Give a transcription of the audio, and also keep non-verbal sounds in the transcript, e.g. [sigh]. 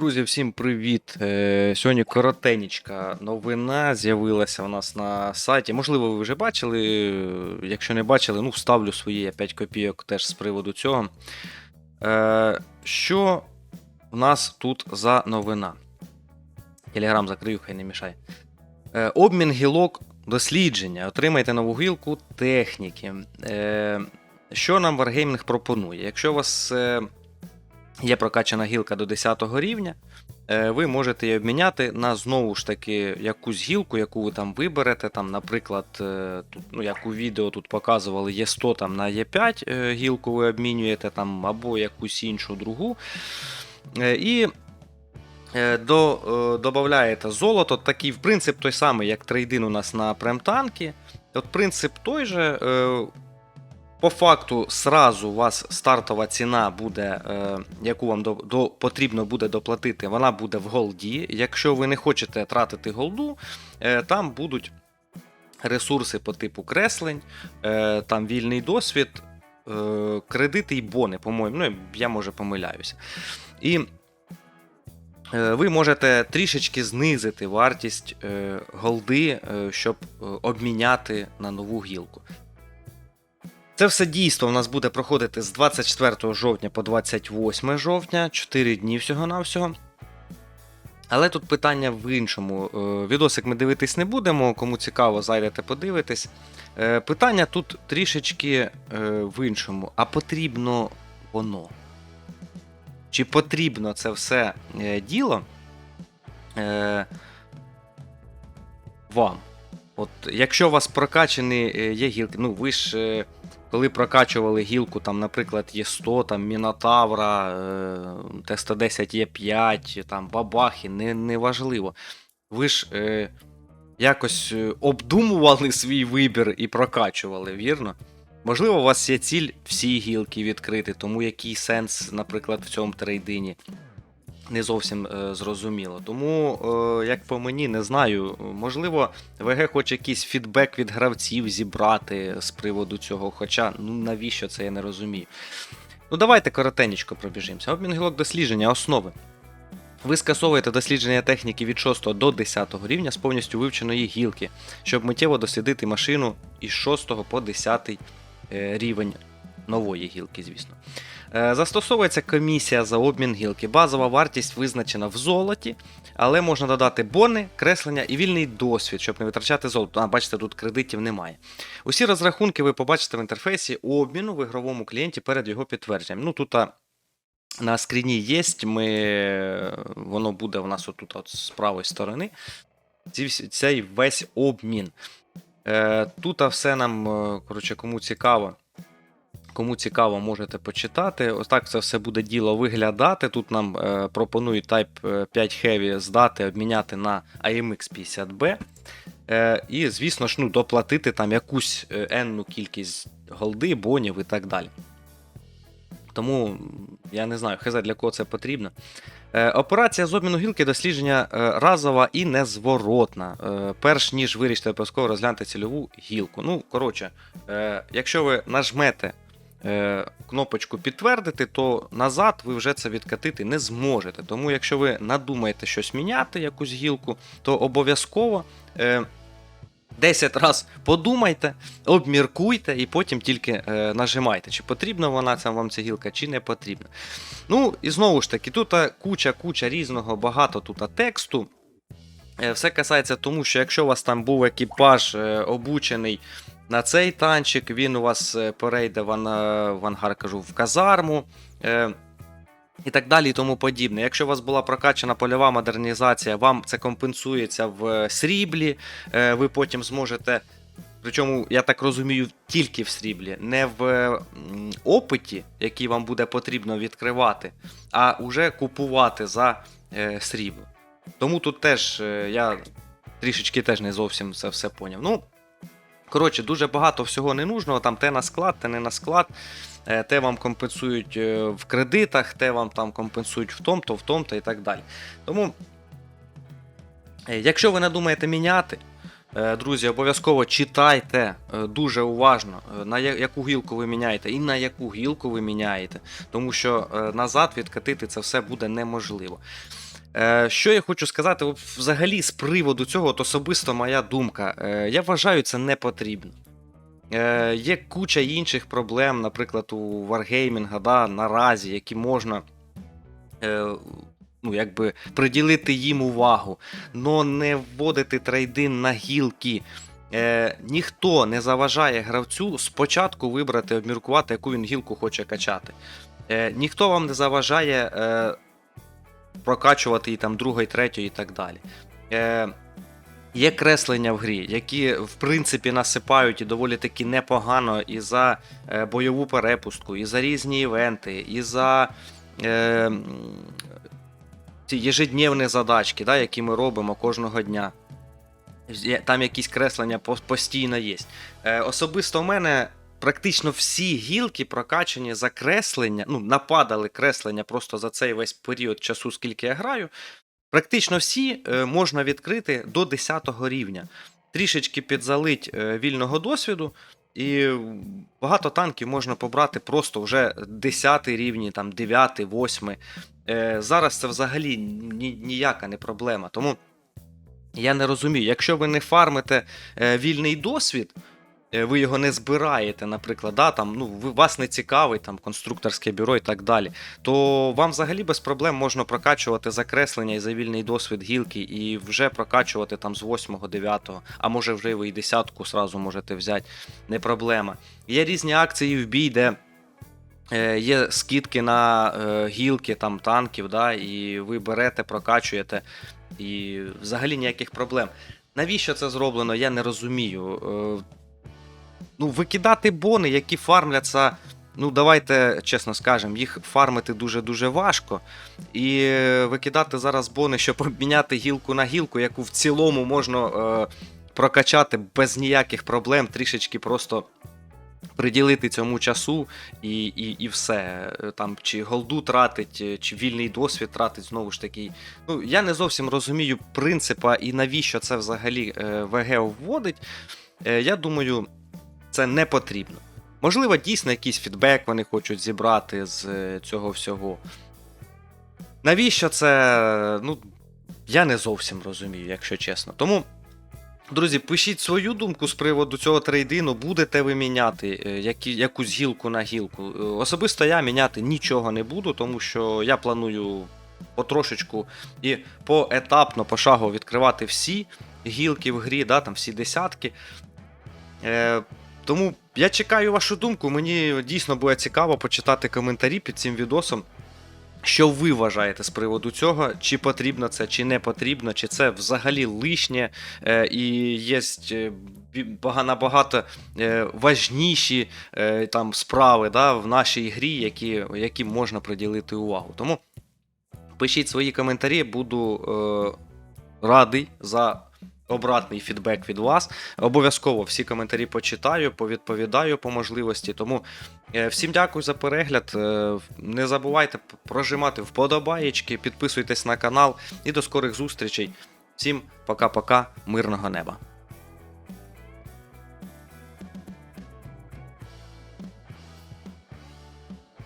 Друзі, всім привіт! Е, Сьогодні коротенечка новина з'явилася у нас на сайті. Можливо, ви вже бачили. Якщо не бачили, ну вставлю свої 5 копійок теж з приводу цього. Е, Що в нас тут за новина? Телеграм закрию, хай не мішає. Е, Обмін гілок дослідження. Отримайте нову гілку техніки. Що нам Wargaming пропонує? Якщо у вас. Є прокачана гілка до 10 рівня, е, ви можете її обміняти на знову ж таки якусь гілку, яку ви там виберете. Там, Наприклад, е, тут, ну, як у відео тут показували, є 100 там на Є5 е, гілку ви обмінюєте там, або якусь іншу другу. Е, І до, додаєте золото, такий в принцип той самий, як трейдин у нас на премтанки. От принцип той же. По факту, сразу у вас стартова ціна буде, е, яку вам до, до, потрібно буде доплатити, вона буде в голді. Якщо ви не хочете тратити голду, е, там будуть ресурси по типу креслень, е, там вільний досвід, кредити і бони, по-моєму. Ну, я може помиляюся. І ви можете трішечки знизити вартість голди, щоб обміняти на нову гілку. Це все дійство у нас буде проходити з 24 жовтня по 28 жовтня, 4 дні всього-навсього. Але тут питання в іншому. Е, Відосик ми дивитись не будемо, кому цікаво, зайдете подивитись. Е, Питання тут трішечки е, в іншому. А потрібно воно? Чи потрібно це все діло вам? От, якщо у вас прокачані є гілки, ну ви ж. Коли прокачували гілку, там, наприклад, є 100, там, Мінотавра, е, Т-110 є 5, там, Бабахи, не, не важливо. Ви ж е, якось е, обдумували [laughs] свій вибір і прокачували, вірно? Можливо, у вас є ціль всі гілки відкрити, тому який сенс, наприклад, в цьому трейдині не зовсім е, зрозуміло. Тому, е, як по мені, не знаю. Можливо, ВГ хоче якийсь фідбек від гравців зібрати з приводу цього. Хоча, ну навіщо це я не розумію. Ну, давайте коротенечко пробіжимося. Обмін гілок дослідження, основи. Ви скасовуєте дослідження техніки від 6 до 10 рівня з повністю вивченої гілки, щоб миттєво дослідити машину із 6 по 10 е, рівень нової гілки, звісно. Е, Застосовується комісія за обмін гілки. Базова вартість визначена в золоті, але можна додати бони, креслення і вільний досвід, щоб не витрачати золото. А, бачите, тут кредитів немає. Усі розрахунки ви побачите в інтерфейсі обміну в ігровому клієнті перед його підтвердженням. Ну тут на скріні є, ми, воно буде у нас отут от з правої сторони. Цей весь обмін. Е, тут все нам, е, коротше, кому цікаво. Кому цікаво, можете почитати. Ось так це все буде діло виглядати. Тут нам е, пропонують Type 5 Heavy здати, обміняти на AMX 50B. Е, і, звісно ж, ну, доплатити там якусь е, енну кількість голди, бонів і так далі. Тому я не знаю, хз для кого це потрібно. Е, Операція з обміну гілки дослідження е, разова і незворотна. Е, Перш ніж вирішити обов'язково розглянути цільову гілку. Ну, коротше, е, якщо ви нажмете е, кнопочку підтвердити, то назад ви вже це відкатити не зможете. Тому, якщо ви надумаєте щось міняти, якусь гілку, то обов'язково. Е, 10 раз подумайте, обміркуйте і потім тільки е, нажимайте, чи потрібна вона ця вам ця гілка, чи не потрібна. Ну, і знову ж таки, тут куча-куча різного, багато тут тексту. Е, Все касається тому, що якщо у вас там був екіпаж е, обучений на цей танчик, він у вас е, перейде в, ан- в ангар, кажу, в казарму. Е, і так далі, і тому подібне. Якщо у вас була прокачана польова модернізація, вам це компенсується в е, сріблі, е, ви потім зможете. Причому, я так розумію, тільки в сріблі, не в опиті, який вам буде потрібно відкривати, а вже купувати за е, срібло. Тому тут теж е, я трішечки теж не зовсім це все поняв. Ну, коротше, дуже багато всього ненужного, там те на склад, те не на склад. Е, те вам компенсують е, в кредитах, те вам там компенсують в том-то, в том-то і так далі. Тому, е, якщо ви не думаєте міняти, друзі, обов'язково читайте дуже уважно, на яку гілку ви міняєте і на яку гілку ви міняєте, тому що назад відкатити це все буде неможливо. Е, що я хочу сказати, взагалі з приводу цього, от особисто моя думка. Е, я вважаю, це не потрібно. Е, є куча інших проблем, наприклад, у Wargaming, да, наразі, які можна ну, якби, приділити їм увагу, но не вводити трейди на гілки. Е, ніхто не заважає гравцю спочатку вибрати, обміркувати, яку він гілку хоче качати. Е, ніхто вам не заважає е, прокачувати її там другої, третьої і так далі. Е, Є креслення в грі, які в принципі насипають і доволі таки непогано і за е, бойову перепустку, і за різні івенти, і за е, ці єжедневні задачки, да, які ми робимо кожного дня. Там якісь креслення постійно є. Е, особисто в мене практично всі гілки прокачані за креслення, ну, нападали креслення просто за цей весь період часу, скільки я граю. Практично всі е, можна відкрити до 10 рівня. Трішечки підзалить е, вільного досвіду, і багато танків можна побрати просто вже 10 рівні, там 9, 8. Е, зараз це взагалі ні, ніяка не проблема. Тому я не розумію, якщо ви не фармите вільний досвід, ви його не збираєте, наприклад, да, там, ну, ви, вас не цікавить там, конструкторське бюро і так далі, то вам взагалі без проблем можна прокачувати закреслення і за вільний досвід гілки, і вже прокачувати там з 8-9, а може вже ви і десятку сразу можете взяти, не проблема. Є різні акції в бій, де е, є скидки на е, гілки там, танків, да, і ви берете, прокачуєте, і взагалі ніяких проблем. Навіщо це зроблено, я не розумію. Ну, викидати бони, які фармляться. Ну, давайте чесно скажемо, їх фармити дуже-дуже важко. І е, викидати зараз бони, щоб обміняти гілку на гілку, яку в цілому можна е, прокачати без ніяких проблем, трішечки просто приділити цьому часу і, і, і все. Е, Там, чи голду тратить, е, чи вільний досвід тратить, знову ж таки. Ну, я не зовсім розумію принципа і навіщо це взагалі е, ВГ вводить. Е, я думаю, це не потрібно. Можливо, дійсно якийсь фідбек вони хочуть зібрати з е, цього всього. Навіщо це? Ну, я не зовсім розумію, якщо чесно. Тому, друзі, пишіть свою думку з приводу цього трейдину, будете ви міняти е, які, якусь гілку на гілку. Е, Особисто я міняти нічого не буду, тому що я планую потрошечку і поетапно, пошагово відкривати всі гілки в грі, да, там всі десятки. Тому я чекаю вашу думку. Мені дійсно буде цікаво почитати коментарі під цим відосом. Що ви вважаєте з приводу цього? Чи потрібно це, чи не потрібно, чи це взагалі лишнє, е, і є е, набагато е, важніші там справи да, в нашій грі, які, яким можна приділити увагу. Тому пишіть свої коментарі, буду е, радий за обратний фідбек від вас. Обов'язково всі коментарі почитаю, повідповідаю по можливості. Тому е, всім дякую за перегляд. Е, Не забувайте прожимати вподобаєчки, підписуйтесь на канал і до скорих зустрічей. Всім пока-пока, мирного неба.